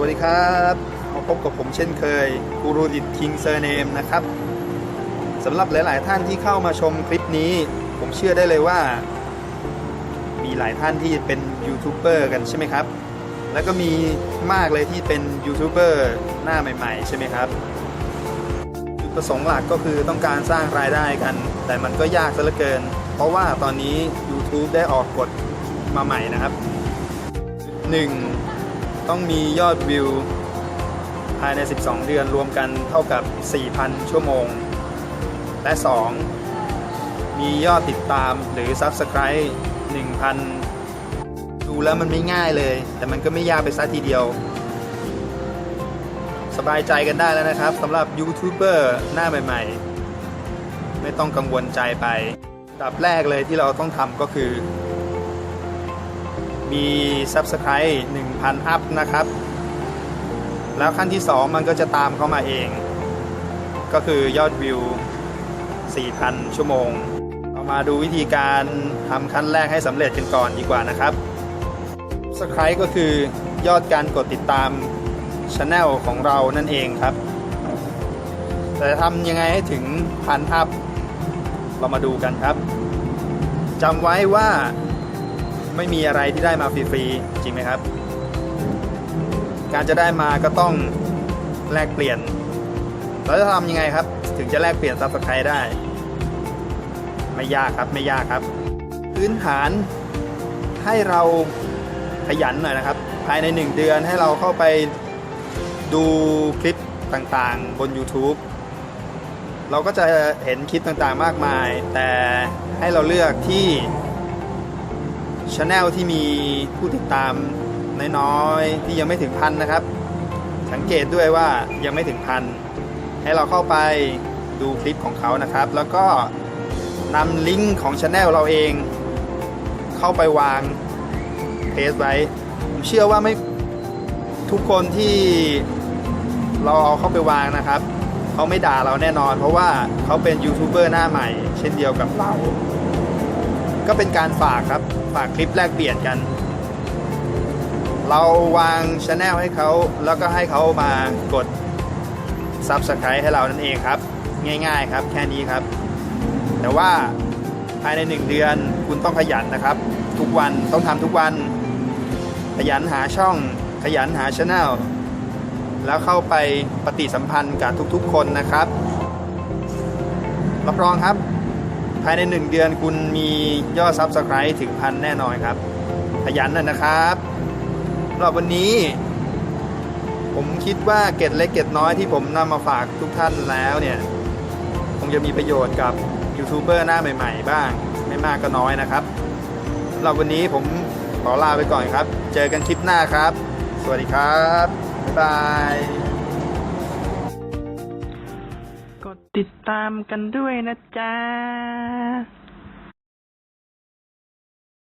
วัสดีครับมาพบกับผมเช่นเคยกูรูดิตคิงเซอร์เนมนะครับสำหรับหลาย ๆ ท่านที่เข้ามาชมคลิปนี้ ผมเชื่อได้เลยว่า มีหลายท่านที่เป็นยูทูบเบอร์กันใช่ไหมครับ แล้วก็มีมากเลยที่เป็นยูทูบเบอร์หน้าใหม่ ๆ ใช่ไหมครับจุดประสงค์หลักก็คือต้องการสร้างรายได้กัน แต่มันก็ยากซะเหลือเกิน เพราะว่าตอนนี้ YouTube ได้ออกกฎมาใหม่นะครับ 1. ต้องมียอดวิว ภายใน 12 เดือนรวมกันเท่ากับ 4,000 ชั่วโมง และ 2. มียอดติดตามหรือ Subscribe 1,000 ดูแล้วมันไม่ง่ายเลย แต่มันก็ไม่ยากไปซะทีเดียว สบายใจกันได้แล้วนะครับสำหรับยูทูบเบอร์หน้าใหม่ ๆ ไม่ต้องกังวลใจไปอันดับแรกเลยที่เราต้องทำก็คือ มี Subscribe 1,000 อัพนะครับ แล้วขั้นที่ 2 มันก็จะตามเข้ามาเอง ก็คือยอดวิว 4,000 ชั่วโมง เรามาดูวิธีการทำขั้นแรกให้สำเร็จกันก่อนดีกว่านะครับ Subscribe ก็คือยอดการกดติดตามช anel ของเรานั่นเองครับ แต่ทำยังไงให้ถึงพันอัพ เรามาดูกันครับจำไว้ว่า ไม่มีอะไรที่ได้มาฟรีๆจริงไหมครับ การจะได้มาก็ต้องแลกเปลี่ยนเราจะทำยังไงครับ ถึงจะแลกเปลี่ยนซับสไครได้ ไม่ยากครับไม่ยากครับ พื้นฐานให้เราขยันหน่อยนะครับ ภายใน 1 เดือนให้เราเข้าไปดูคลิปต่างๆ บน YouTube เราก็จะเห็นคลิปต่างๆมากมาย แต่ให้เราเลือกที่ ช anel ที่มีผู้ติดตามน้อยๆ ที่ยังไม่ถึงพันนะครับ สังเกตด้วยว่ายังไม่ถึงพันให้เราเข้าไปดูคลิปของเขานะครับ แล้วก็นำลิงก์ของช anel เราเอง เข้าไปวางเพจไว้ ผมเชื่อว่าไม่ทุกคนที่เราเอาเข้าไปวางนะครับเขาไม่ด่าเราแน่นอน เพราะว่าเขาเป็นยูทูบเบอร์หน้าใหม่ เช่นเดียวกับเรา ก็เป็นการฝากครับ ฝากคลิปแลกเปลี่ยนกัน เราวางช anel ให้เขาแล้วก็ให้เขามากด Subscribe ให้เรานั่นเองครับ ง่ายๆครับ แค่นี้ครับ แต่ว่าภายใน 1 เดือนคุณต้องขยันนะครับ ทุกวันต้องทำทุกวัน ขยันหาช่อง ขยันหาช anel แล้วเข้าไปปฏิสัมพันธ์กับทุกๆ คนนะครับรับรองครับ ภายใน 1 เดือนคุณมียอด Subscribe ถึงพันแน่นอนครับ ขยันนะนะครับรับวันนี้ ผมคิดว่าเกร็ดเล็กเกร็ดน้อยที่ผมนำมาฝากทุกท่านแล้วเนี่ย คงจะมีประโยชน์กับยูทูบเบอร์หน้าใหม่ ๆ บ้าง ไม่มากก็น้อยนะครับรับวันนี้ผมขอลาไปก่อนครับ เจอกันคลิปหน้าครับ สวัสดีครับ บ๊ายบาย ดติดตามกันด้วยนะจ๊ะ